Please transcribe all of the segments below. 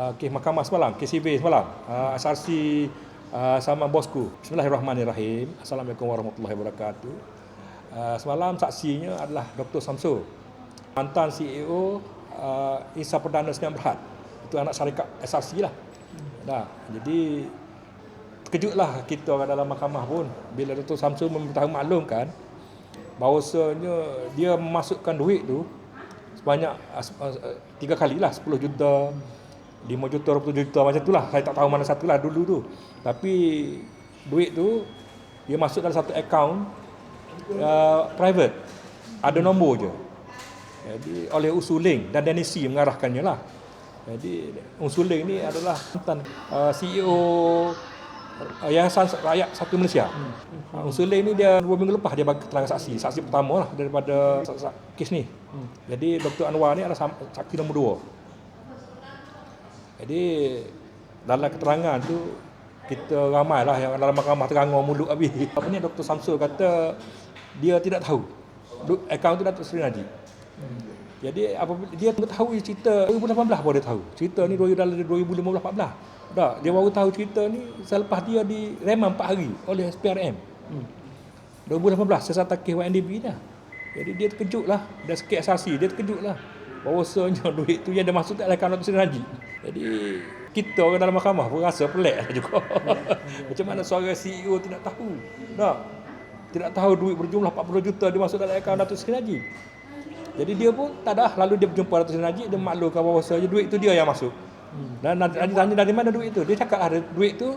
uh, kes mahkamah semalam, KCB semalam, uh, SRC uh, sama bosku. Bismillahirrahmanirrahim. Assalamualaikum warahmatullahi wabarakatuh. Uh, semalam saksinya adalah Dr. Samsul, mantan CEO uh, Insa Perdana Sdn Berhad. Itu anak syarikat SRC lah. Nah, jadi terkejutlah kita dalam mahkamah pun bila Dr. Samsul memberitahu maklumkan bahawasanya dia memasukkan duit tu sebanyak uh, tiga kali lah 10 juta 5 juta 20 juta macam tu lah saya tak tahu mana satu lah dulu tu tapi duit tu dia masuk dalam satu account uh, private ada nombor je jadi oleh Usuling dan Denisi mengarahkannya lah jadi Usuling ni adalah uh, CEO uh, Yayasan Rakyat Satu Malaysia. Hmm. Uh, Usuling ni dia dua minggu lepas dia bagi keterangan saksi. Saksi pertama lah daripada kes ni. Hmm. Jadi Dr. Anwar ni adalah saksi nombor dua. Jadi dalam keterangan tu kita ramai lah yang dalam mahkamah terangur mulut habis. Apa ni Dr. Samsul kata dia tidak tahu. Akaun tu Datuk Seri Najib. Jadi apa dia tahu cerita 2018 baru dia tahu. Cerita ni dalam 2015 14. Tak, dia baru tahu cerita ni selepas dia di reman 4 hari oleh SPRM. Hmm. 2018 sesat takih YNDB dah. Jadi dia terkejut lah. Dah sikit asasi, dia terkejut lah. Bahawasanya duit tu yang dia masuk tak akaun Dr. Seri Najib. Jadi kita orang dalam mahkamah pun rasa pelik lah juga. Macam mana seorang CEO tidak tahu. Tak. Tidak tahu duit berjumlah 40 juta dia masuk dalam akaun Datuk Seri Najib. Jadi dia pun tak dah lalu dia berjumpa Datuk Seri Najib dia maklumkan bahawasanya duit tu dia yang masuk. Hmm. Dan nanti tanya dari mana duit itu. Dia cakap ada duit itu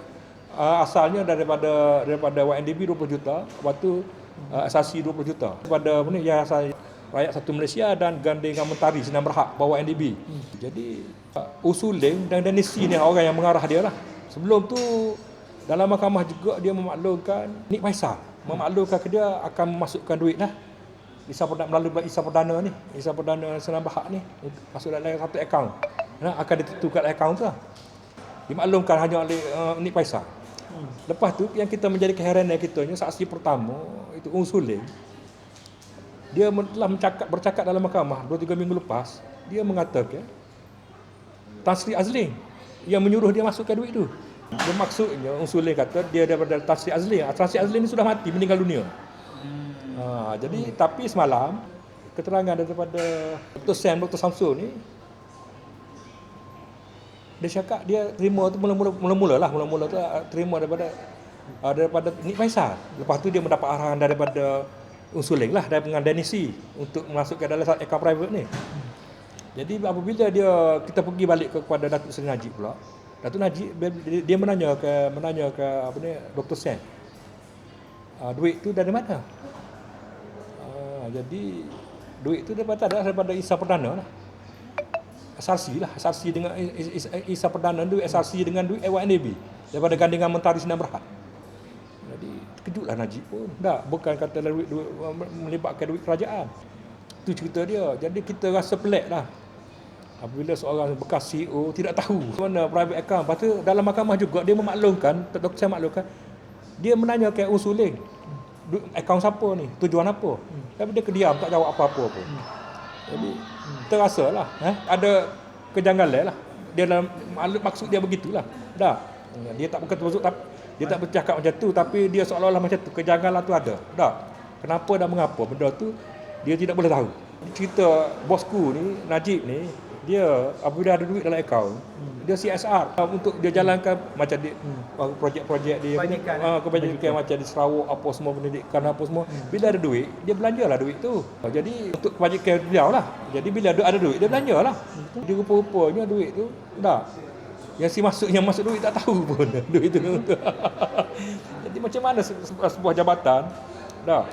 uh, asalnya daripada daripada YNDB 20 juta, waktu uh, asasi 20 juta. Daripada mana ya asal rakyat satu Malaysia dan gandingan mentari senang berhak bawa NDB. Hmm. Jadi usuling dan Denisi ni orang yang mengarah dia lah. Sebelum tu dalam mahkamah juga dia memaklumkan Nik Faisal memaklumkan ke dia akan memasukkan duit lah. Isa Perdana melalui Isa Perdana ni, Isa Perdana Senang Berhak ni masuk dalam satu akaun nah, akan ditentukan akaun tu lah. Dimaklumkan hanya oleh uh, Nik Faisal. Hmm. Lepas tu yang kita menjadi keheranan kita ni saksi pertama itu Unsulin. Dia telah mencakap, bercakap dalam mahkamah 2-3 minggu lepas, dia mengatakan Tan Sri Azlin yang menyuruh dia masukkan duit tu. Dia maksudnya Unsulin kata dia daripada Tan Sri Azlin. Tan Sri Azlin ni sudah mati, meninggal dunia. Ha, jadi hmm. tapi semalam keterangan daripada Dr. Sam, Dr. Samsul ni dia cakap dia terima tu mula-mula lah mula-mula tu ah, terima daripada daripada Nik Faisal lepas tu dia mendapat arahan daripada Unsuling lah dengan Denisi untuk masuk ke dalam akaun private ni. Jadi apabila dia kita pergi balik kepada Datuk Seri Najib pula Datuk Najib dia menanya ke menanya ke apa ni Dr. Sen. Uh, duit tu dari mana? Uh, jadi duit tu daripada daripada Isa Perdana lah. SRC lah SRC dengan Isa Perdana duit SRC dengan duit AYNAB daripada gandingan mentari Sinan Berhad terkejutlah Najib pun. Tak bukan kata duit, duit melibatkan duit kerajaan. Itu cerita dia. Jadi kita rasa pelik lah. Apabila seorang bekas CEO tidak tahu mana private account. Lepas tu dalam mahkamah juga dia memaklumkan Dr. saya maklumkan dia menanya ke Usuling akaun siapa ni tujuan apa. Hmm. tapi dia kediam tak jawab apa-apa pun. Hmm. jadi terasa lah eh? ada kejanggalan lah. Dia dalam maksud dia begitulah. Dah. Dia tak bukan termasuk tapi dia tak bercakap macam tu tapi dia seolah-olah macam tu kejanggalan tu ada. Dah. Kenapa dan mengapa benda tu dia tidak boleh tahu. Cerita bosku ni Najib ni dia apabila ada duit dalam akaun hmm. dia CSR untuk dia jalankan macam dia hmm. projek-projek dia kebajikan, uh, kebajikan macam di Sarawak apa semua pendidikan apa semua hmm. bila ada duit dia belanjalah duit tu. Jadi untuk kebajikan beliau lah jadi bila ada, ada duit dia belanjalah. Hmm. jadi rupa-rupanya duit tu dah yang si masuk yang masuk duit tak tahu pun duit tu jadi macam mana sebuah jabatan dah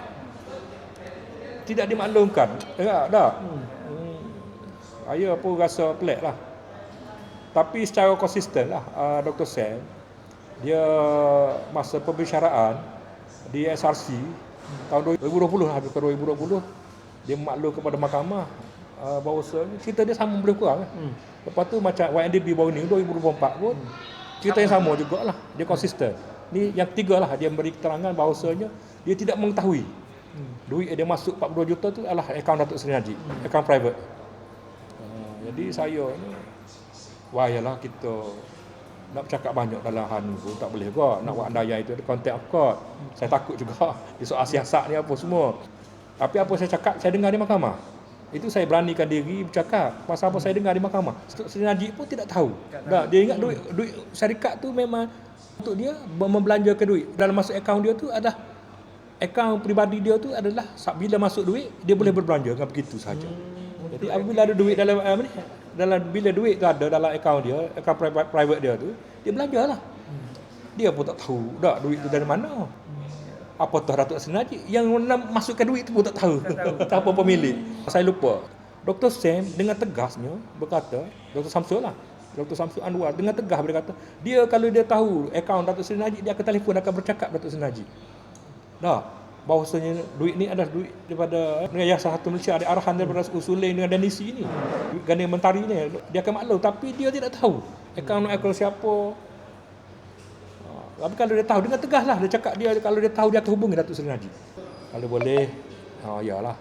tidak dimaklumkan ya, dah hmm. Saya pun rasa pelik lah. Tapi secara konsisten lah uh, Dr. Sam dia masa pembicaraan di SRC tahun 2020 lah habis 2020 dia maklum kepada mahkamah uh, bahawa cerita dia sama boleh kurang hmm. lepas tu macam YNDB baru ni 2024 pun hmm. cerita yang sama jugalah dia konsisten ni yang ketiga lah dia beri keterangan bahawasanya dia tidak mengetahui hmm. duit dia masuk 40 juta tu adalah akaun Datuk Seri Najib hmm. akaun private jadi saya ni wah yalah kita nak bercakap banyak dalam HAN pun tak boleh juga. Nak buat andaya itu ada content of court. Saya takut juga di soal siasat ni apa semua. Tapi apa saya cakap, saya dengar di mahkamah. Itu saya beranikan diri bercakap. Pasal apa saya dengar di mahkamah. Seri Najib pun tidak tahu. Tak, dia ingat duit, duit syarikat tu memang untuk dia membelanjakan duit. Dalam masuk akaun dia tu adalah akaun peribadi dia tu adalah bila masuk duit, dia boleh berbelanja dengan begitu saja. Hmm. Jadi apabila ada duit dalam apa ni? Dalam bila duit tu ada dalam akaun dia, akaun private, private dia tu, dia belanjalah. Hmm. Dia pun tak tahu dak duit tu dari mana. Apa tu Datuk Senaji yang nak masukkan duit tu pun tak tahu. Tak apa pemilik. Saya lupa. Dr. Sam dengan tegasnya berkata, Dr. Samsul lah. Dr. Samsul Anwar dengan tegas berkata, dia kalau dia tahu akaun Datuk Seri Najib, dia akan telefon akan bercakap Datuk Seri Najib. Dah, bahawasanya duit ni adalah duit daripada Yayasan Satu Malaysia ada arahan daripada usulin dengan Danisi ni. Duit ganda mentari ni dia akan maklum tapi dia tidak tahu akaun akaun siapa. Tapi kalau dia tahu dengan tegaslah dia cakap dia kalau dia tahu dia akan hubungi Datuk Seri Najib. Kalau boleh, oh yalah.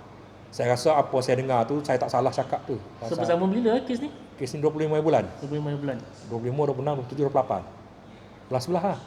Saya rasa apa saya dengar tu saya tak salah cakap tu. Sampai sama bila kes ni? Kes ni 25 bulan. 25 bulan. 25, 26, 27, 28. Belah sebelah lah.